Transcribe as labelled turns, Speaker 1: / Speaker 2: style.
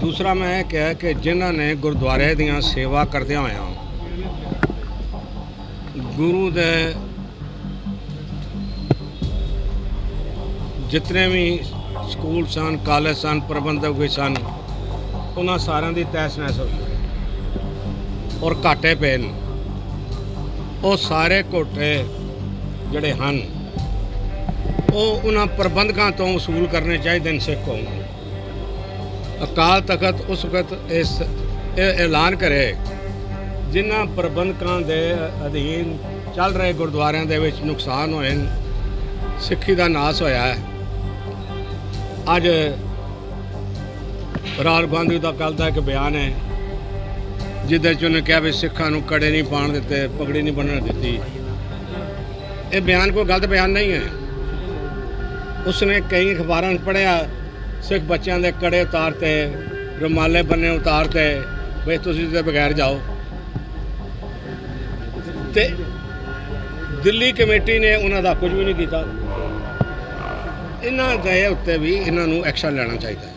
Speaker 1: ਦੂਸਰਾ ਮੈਂ ਇਹ ਕਿਹਾ ਕਿ ਜਿਨ੍ਹਾਂ ਨੇ ਗੁਰਦੁਆਰੇ ਦੀਆਂ ਸੇਵਾ ਕਰਦਿਆਂ ਹੋਇਆ ਗੁਰੂ ਦੇ ਜਿਤਨੇ ਵੀ ਸਕੂਲ ਸਨ, ਕਾਲਜ ਸਨ, ਪ੍ਰਬੰਧਕ ਵੀ ਸਨ, ਉਹਨਾਂ ਸਾਰਿਆਂ ਦੀ ਤਹਿਸ ਨਹਿਸ ਹੋਈ ਔਰ ਘਾਟੇ ਪਏ ਨੇ। ਉਹ ਸਾਰੇ ਘੋਟੇ ਜਿਹੜੇ ਹਨ, ਉਹ ਉਹਨਾਂ ਪ੍ਰਬੰਧਕਾਂ ਤੋਂ ਵਸੂਲ ਕਰਨੇ ਚਾਹੀਦੇ ਨੇ ਸਿੱਖ ਕੌਮ ਨੂੰ। ਅਕਾਲ ਤਖਤ ਉਸ ਵਕਤ ਇਸ ਇਹ ਐਲਾਨ ਕਰੇ ਜਿਨ੍ਹਾਂ ਪ੍ਰਬੰਧਕਾਂ ਦੇ ਅਧੀਨ ਚੱਲ ਰਹੇ ਗੁਰਦੁਆਰਿਆਂ ਦੇ ਵਿੱਚ ਨੁਕਸਾਨ ਹੋਏ ਸਿੱਖੀ ਦਾ ਨਾਸ ਹੋਇਆ ਹੈ। ਅੱਜ ਰਾਹੁਲ ਗਾਂਧੀ ਦਾ ਕੱਲ ਦਾ ਇੱਕ ਬਿਆਨ ਹੈ, ਜਿਹਦੇ ਚ ਉਹਨੇ ਕਿਹਾ ਵੀ ਸਿੱਖਾਂ ਨੂੰ ਕੜੇ ਨਹੀਂ ਪਾਣ ਦਿੱਤੇ, ਪਗੜੀ ਨਹੀਂ ਬੰਨਣ ਦਿੱਤੀ। ਇਹ ਬਿਆਨ ਕੋਈ ਗਲਤ ਬਿਆਨ ਨਹੀਂ ਹੈ। ਉਸਨੇ ਕਈ ਅਖਬਾਰਾਂ 'ਚ ਪੜ੍ਹਿਆ ਸਿੱਖ ਬੱਚਿਆਂ ਦੇ ਕੜੇ ਉਤਾਰਤੇ ਰੁਮਾਲੇ ਬੰਨੇ ਉਤਾਰਤੇ ਵੀ ਤੁਸੀਂ ਤੇ ਬਗੈਰ ਜਾਓ। ਤੇ ਦਿੱਲੀ ਕਮੇਟੀ ਨੇ ਉਹਨਾਂ ਦਾ ਕੁਝ ਵੀ ਨਹੀਂ ਕੀਤਾ। ਇਹਨਾਂ ਦੇ ਉੱਤੇ ਵੀ ਇਹਨਾਂ ਨੂੰ ਐਕਸ਼ਨ ਲੈਣਾ ਚਾਹੀਦਾ ਹੈ।